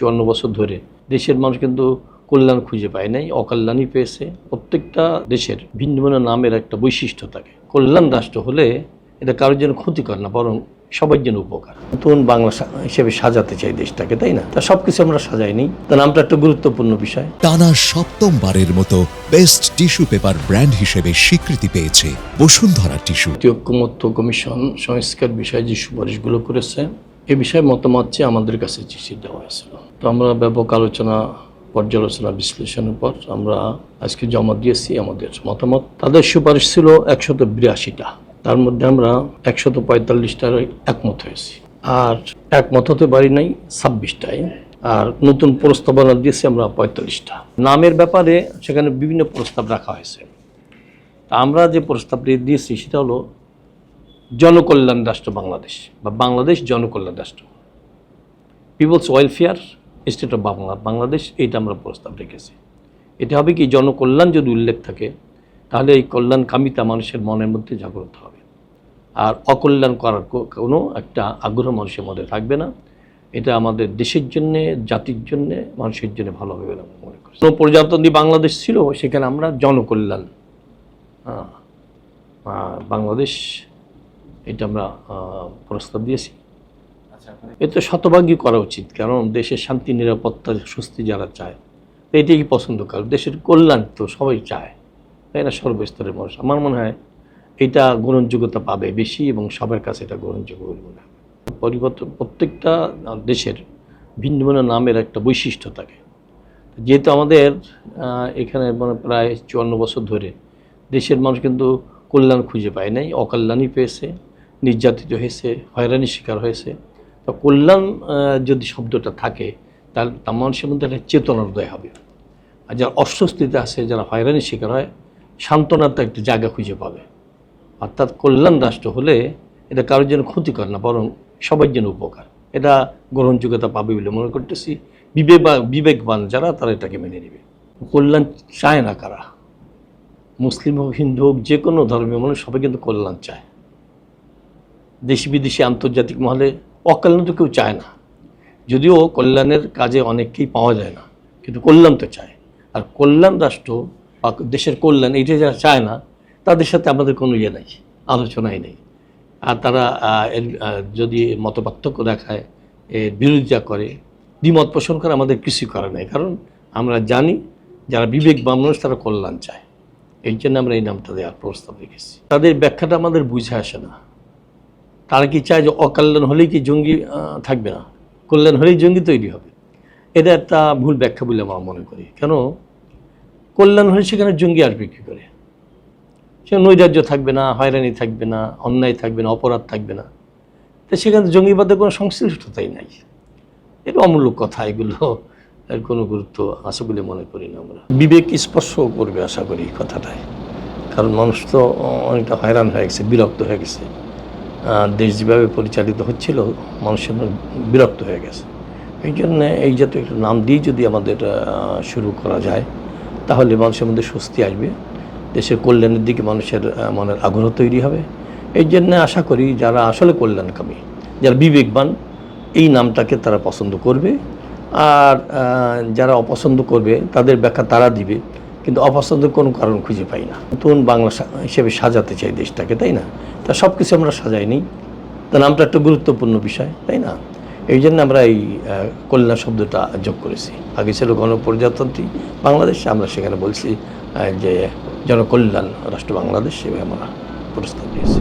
চুয়ান্ন বছর ধরে দেশের মানুষ কিন্তু কল্যাণ খুঁজে পায় নাই অকল্যাণই পেয়েছে। প্রত্যেকটা দেশের ভিন্ন ভিন্ন নামের একটা বৈশিষ্ট্য থাকে। কল্যাণ রাষ্ট্র হলে এটা কারোর জন্য ক্ষতিকর না বরং সবার জন্য উপকার। নতুন বাংলা হিসেবে সাজাতে চাই দেশটাকে তাই না? তা সব কিছু আমরা সাজাইনি তা নামটা একটা গুরুত্বপূর্ণ বিষয়। টানা সপ্তমবারের মতো বেস্ট টিস্যু পেপার ব্র্যান্ড হিসেবে স্বীকৃতি পেয়েছে বসুন্ধরা টিস্যু। ঐক্যমত্য কমিশন সংস্কার বিষয়ে যে সুপারিশগুলো করেছে এ বিষয়ে মতামত চেয়ে আমাদের কাছে চিঠি দেওয়া হয়েছিল। তো আমরা ব্যাপক আলোচনা, পর্যালোচনা বিশ্লেষণের পর আমরা আজকে জমা দিয়েছি আমাদের মতামত। তাদের সুপারিশ ছিল একশত বিরাশিটা। তার মধ্যে আমরা একশত পঁয়তাল্লিশটার একমত হয়েছি। আর একমত হতে পারি নাই ছাব্বিশটায়। আর নতুন প্রস্তাবনা দিয়েছি আমরা পঁয়তাল্লিশটা। নামের ব্যাপারে সেখানে বিভিন্ন প্রস্তাব রাখা হয়েছে। আমরা যে প্রস্তাবটি দিয়েছি সেটা হলো জনকল্যাণ রাষ্ট্র বাংলাদেশ বা বাংলাদেশ জনকল্যাণ রাষ্ট্র। Peoples welfare state of Bangla Bangladesh এইটা আমরা প্রস্তাব রেখেছি। এটা হবে কি, জনকল্যাণ যদি উল্লেখ থাকে, তাহলে এই কল্যাণ কামিতা মানুষের মনের মধ্যে জাগ্রত হবে। আর অকল্যাণ করার কোনো একটা আগ্রহ মানুষের মধ্যে থাকবে না। এটা আমাদের দেশের জন্যে, জাতির জন্যে, মানুষের জন্য ভালো হবে বলে মনে করি। কোনো প্রজাতন্ত্রী বাংলাদেশ ছিল, সেখানে আমরা জনকল্যাণ বাংলাদেশ এটা আমরা প্রস্তাব দিয়েছি। এতে শতভাগই করা উচিত কারণ দেশের শান্তি নিরাপত্তা স্বস্তি যারা চায় তো এটাই পছন্দ করে দেশের কল্যাণ তো সবাই চায় তাই না? সর্বস্তরের মানুষ। আমার মনে হয় এটা গ্রহণযোগ্যতা পাবে বেশি এবং সবার কাছে এটা গ্রহণযোগ্য বলে মনে হয় পরিবর্তন প্রত্যেকটা দেশের ভিন্ন ভিন্ন নামের একটা বৈশিষ্ট্য থাকে। যেহেতু আমাদের এখানে মানে প্রায় চুয়ান্ন বছর ধরে দেশের মানুষ কিন্তু কল্যাণ খুঁজে পায় নাই অকল্যাণই পেয়েছে নির্যাতিত হয়েছে, হয়রানির শিকার হয়েছে। তো কল্যাণ যদি শব্দটা থাকে, তাহলে তার মানুষের মধ্যে একটা চেতনোদয় হবে। আর যারা অস্বস্তিতে আছে, যারা হয়রানির শিকার হয়, সান্ত্বনার তো একটা জায়গা খুঁজে পাবে। অর্থাৎ কল্যাণ রাষ্ট্র হলে এটা কারোর জন্য ক্ষতিকর না, বরং সবার জন্য উপকার। এটা গ্রহণযোগ্যতা পাবে বলে মনে করতেছি। বিবেক বিবেকবান যারা, তারা এটাকে মেনে নেবে। কল্যাণ চায় না কারা? মুসলিম হোক, হিন্দু হোক, যে কোনো ধর্মীয় মানুষ সবাই কিন্তু কল্যাণ চায়। দেশি বিদেশি আন্তর্জাতিক মহলে অকল্যাণ তো কেউ চায় না। যদিও কল্যাণের কাজে অনেককেই পাওয়া যায় না, কিন্তু কল্যাণ তো চায়। আর কল্যাণ রাষ্ট্র বা দেশের কল্যাণ এইটা যারা চায় না, তাদের সাথে আমাদের কোনো ইয়ে নেই, আলোচনাই নেই। আর তারা যদি মতপার্থক্য দেখায় এর বিরোধিতা করে, দ্বিমত পোষণ করে, আমাদের কিছু করা নেই। কারণ আমরা জানি যারা বিবেক মানুষ, তারা কল্যাণ চায়। এই জন্য আমরা এই নামটা দেওয়ার প্রস্তাব রেখেছি। তাদের ব্যাখ্যাটা আমাদের বুঝে আসে না। তারা কি চায় যে অকল্যাণ হলেই কি জঙ্গি থাকবে না? কল্যাণ হলেই জঙ্গি তৈরি হবে। এটা একটা ভুল ব্যাখ্যা বলে আমরা মনে করি। কেন? কল্যাণ হলে সেখানে জঙ্গি আসবে কী করে? সে নৈরাজ্য থাকবে না, হয়রানি থাকবে না, অন্যায় থাকবে না, অপরাধ থাকবে না। তো সেখানে জঙ্গিবাদের কোনো সংশ্লিষ্টতাই নাই। এটা অমূল্য কথা, এগুলো এর কোনো গুরুত্ব আছে বলে মনে করি না আমরা। বিবেক স্পর্শ করবে আশা করি কথাটায়। কারণ মানুষ তো অনেকটা হয়রান হয়ে গেছে, বিরক্ত হয়ে গেছে। দেশ যেভাবে পরিচালিত হচ্ছিল, মানুষের মনে বিরক্ত হয়ে গেছে। এই জন্য এই জাতীয় একটা নাম দিয়ে যদি আমাদের শুরু করা যায়, তাহলে মানুষের মধ্যে স্বস্তি আসবে। দেশের কল্যাণের দিকে মানুষের মনের আগ্রহ তৈরি হবে। এই জন্য আশা করি যারা আসলে কল্যাণকামী, যারা বিবেকবান, এই নামটাকে তারা পছন্দ করবে। আর যারা অপছন্দ করবে, তাদের ব্যাখ্যা তারা দিবে। কিন্তু অপছন্দের কোনো কারণ খুঁজে পাই না। নতুন বাংলা হিসেবে সাজাতে চাই দেশটাকে, তাই না? তা সব কিছু আমরা সাজাই নিই। তা নামটা একটা গুরুত্বপূর্ণ বিষয়, তাই না? এই জন্য আমরা এই কল্যাণ শব্দটা যোগ করেছি। আগে ছিল গণপ্রজাতন্ত্রী বাংলাদেশ, আমরা সেখানে বলছি যে জনকল্যাণ রাষ্ট্র বাংলাদেশ সেভাবে আমরা প্রস্তাব দিয়েছি।